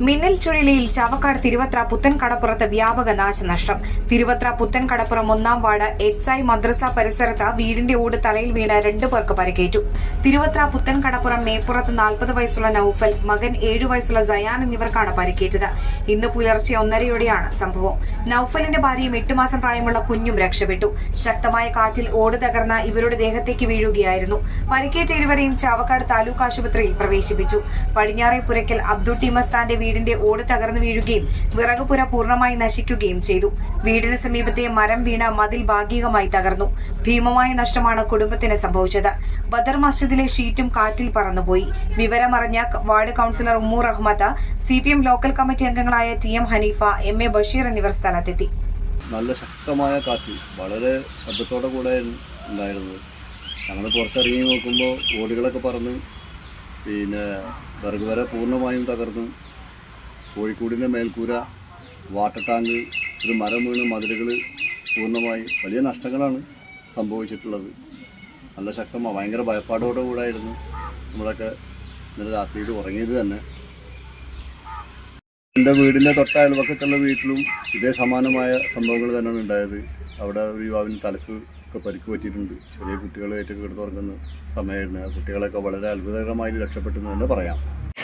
മിന്നൽ ചുഴലിയിൽ ചാവക്കാട് തിരുവത്ര പുത്തൻ കടപ്പുറത്ത് വ്യാപക നാശനഷ്ടം. തിരുവത്ര പുത്തൻകടപ്പുറം ഒന്നാം വാർഡ് എച്ച് ഐ മദ്രസ പരിസരത്ത് വീടിന്റെ ഓട് തലയിൽ വീണ് രണ്ടു പേർക്ക് പരിക്കേറ്റു. തിരുവത്ര പുത്തൻകടപ്പുറം മേപ്പുറത്ത് നാൽപ്പത് വയസ്സുള്ള നൌഫൽ മകൻ ഏഴു വയസ്സുള്ള സയാൻ എന്നിവർക്കാണ് പരിക്കേറ്റത്. ഇന്ന് പുലർച്ചെ ഒന്നരയോടെയാണ് സംഭവം. നൌഫലിന്റെ ഭാര്യയും എട്ടു മാസം പ്രായമുള്ള കുഞ്ഞും രക്ഷപ്പെട്ടു. ശക്തമായ കാറ്റിൽ ഓട് തകർന്ന ഇവരുടെ ദേഹത്തേക്ക് വീഴുകയായിരുന്നു. പരിക്കേറ്റ ഇരുവരെയും ചാവക്കാട് താലൂക്ക് ആശുപത്രിയിൽ പ്രവേശിപ്പിച്ചു. പടിഞ്ഞാറെ പുരയ്ക്കൽ അബ്ദുൾ ടിമസ്താന്റെ വീടിന്റെ ഓട് തകർന്നു വീഴുകയും വിറകുപുര പൂർണമായി നശിക്കുകയും ചെയ്തു. വീടിന് സമീപത്തെ മരം വീണ മതിൽ ഭാഗികമായി തകർന്നു. ഭീമമായ നഷ്ടമാണ് കുടുംബത്തിന് സംഭവിച്ചത്. ബദർ മസ്ജിദിലെ ഷീറ്റും കാറ്റിൽ പറന്നുപോയി. വിവരമറിഞ്ഞ ward councillor Ummur Ahammed C P M local committee അംഗങ്ങളായ T M Haneefa M A Basheer എന്നിവർ സ്ഥലത്തെത്തി. നല്ല ശക്തമായ കാറ്റ് വളരെ ശബ്ദത്തോടെ കൂടെ ഉണ്ടായിരുന്നത് ഞങ്ങൾ പുറത്തിറങ്ങി നോക്കുമ്പോൾ ഓടികളൊക്കെ പറന്ന് പിന്നെ വിറക് വരെ പൂർണമായും തകർന്ന്. കോഴിക്കോടിന്റെ മേൽക്കൂര വാട്ടർ ടാങ്ക് ഒരു മരം വീണ് മതിലുകൾ പൂർണമായി വലിയ നഷ്ടങ്ങളാണ് സംഭവിച്ചിട്ടുള്ളത്. നല്ല ശക്തമാണ് ഭയങ്കര ഭയപ്പാടോടെ കൂടായിരുന്നു നമ്മളൊക്കെ ഇന്നലെ രാത്രിയിൽ ഉറങ്ങിയത് തന്നെ. എന്റെ വീടിന്റെ തൊട്ട അയൽവക്കത്തുള്ള വീട്ടിലും ഇതേ സമാനമായ സംഭവങ്ങൾ തന്നെയാണ് ഉണ്ടായത്. അവിടെ ഒരു യുവാവിന് തലക്ക് ഒക്കെ പരിക്ക് പറ്റിയിട്ടുണ്ട്. ചെറിയ കുട്ടികളായിട്ടൊക്കെ കിടന്നുറങ്ങുന്ന സമയമായിരുന്നു. കുട്ടികളൊക്കെ വളരെ അത്ഭുതകരമായി രക്ഷപ്പെട്ടു എന്ന് തന്നെ പറയാം.